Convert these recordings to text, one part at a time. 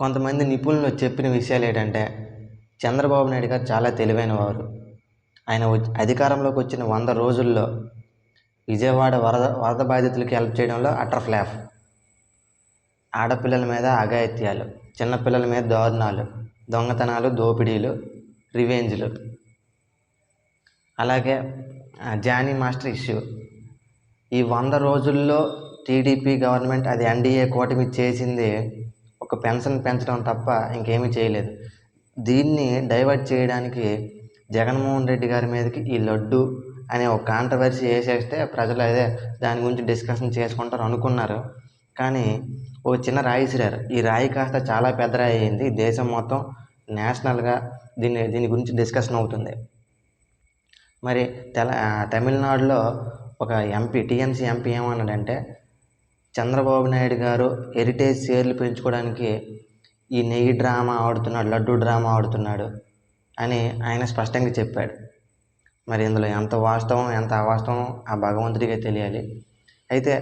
కొంతమంది నిపుణులు చెప్పిన విషయాలు ఏంటంటే చంద్రబాబు నాయుడు గారు చాలా తెలివైన వారు. ఆయన వచ్చి అధికారంలోకి వచ్చిన వంద రోజుల్లో విజయవాడ వరద వరద బాధితులకి హెల్ప్ చేయడంలో అటర్ ఫ్లాప్ ఆడపిల్లల మీద అఘాయిత్యాలు చిన్నపిల్లల మీద దారుణాలు దొంగతనాలు దోపిడీలు రివెంజ్లు అలాగే జానీ మాస్టర్ ఇష్యూ. ఈ వంద రోజుల్లో టీడీపీ గవర్నమెంట్ అది ఎన్డీఏ కూటమి చేసింది ఒక పెన్షన్ పెంచడం తప్ప ఇంకేమీ చేయలేదు. దీన్ని డైవర్ట్ చేయడానికి జగన్మోహన్ రెడ్డి గారి మీదకి ఈ లడ్డు అనే ఒక కాంట్రవర్సీ వేసేస్తే ప్రజలు అదే దాని గురించి డిస్కషన్ చేసుకుంటారు అనుకున్నారు. కానీ ఓ చిన్న రాయి సిరారు ఈ రాయి కాస్త చాలా పెద్ద రాయి అయింది. దేశం మొత్తం నేషనల్గా దీన్ని దీని గురించి డిస్కషన్ అవుతుంది. మరి తెల తమిళనాడులో ఒక ఎంపీ టీఎంసీ ఎంపీ ఏమన్నాడంటే చంద్రబాబు నాయుడు గారు హెరిటేజ్ షేర్లు పెంచుకోవడానికి ఈ నెయ్యి డ్రామా ఆడుతున్నాడు లడ్డు డ్రామా ఆడుతున్నాడు అని ఆయన స్పష్టంగా చెప్పాడు. మరి ఇందులో ఎంత వాస్తవం ఎంత అవాస్తవం ఆ భగవంతుడికే తెలియాలి. అయితే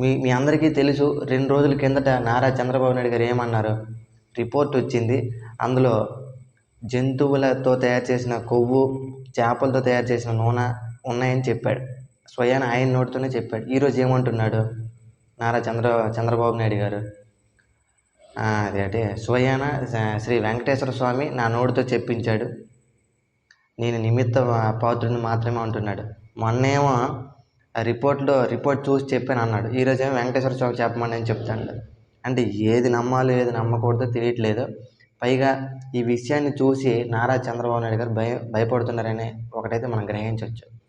మీ మీ అందరికీ తెలుసు రెండు రోజుల కిందట నారా చంద్రబాబు నాయుడు గారు ఏమన్నారు? రిపోర్ట్ వచ్చింది. అందులో జంతువులతో తయారు చేసిన కొవ్వు చేపలతో తయారు చేసిన నూనె ఉన్నాయని చెప్పాడు. స్వయాన ఆయన నోటితోనే చెప్పాడు. ఈరోజు ఏమంటున్నాడు? నారా చంద్ర చంద్రబాబు నాయుడు గారు. అదే అదేంటి స్వయాన శ్రీ వెంకటేశ్వర స్వామి నా నోటితో చెప్పించాడు. నేను నిమిత్త పాత్రుని మాత్రమే అంటున్నాడు. మొన్నేమో రిపోర్ట్లో రిపోర్ట్ చూసి చెప్పాను అన్నాడు. ఈరోజేమో వెంకటేశ్వర స్వామి చెప్పమని నేను చెప్తాను. అంటే ఏది నమ్మాలో ఏది నమ్మకూడదో తెలియట్లేదు. పైగా ఈ విషయాన్ని చూసి నారా చంద్రబాబు నాయుడు గారు భయ భయపడుతున్నారని ఒకటైతే మనం గ్రహించవచ్చు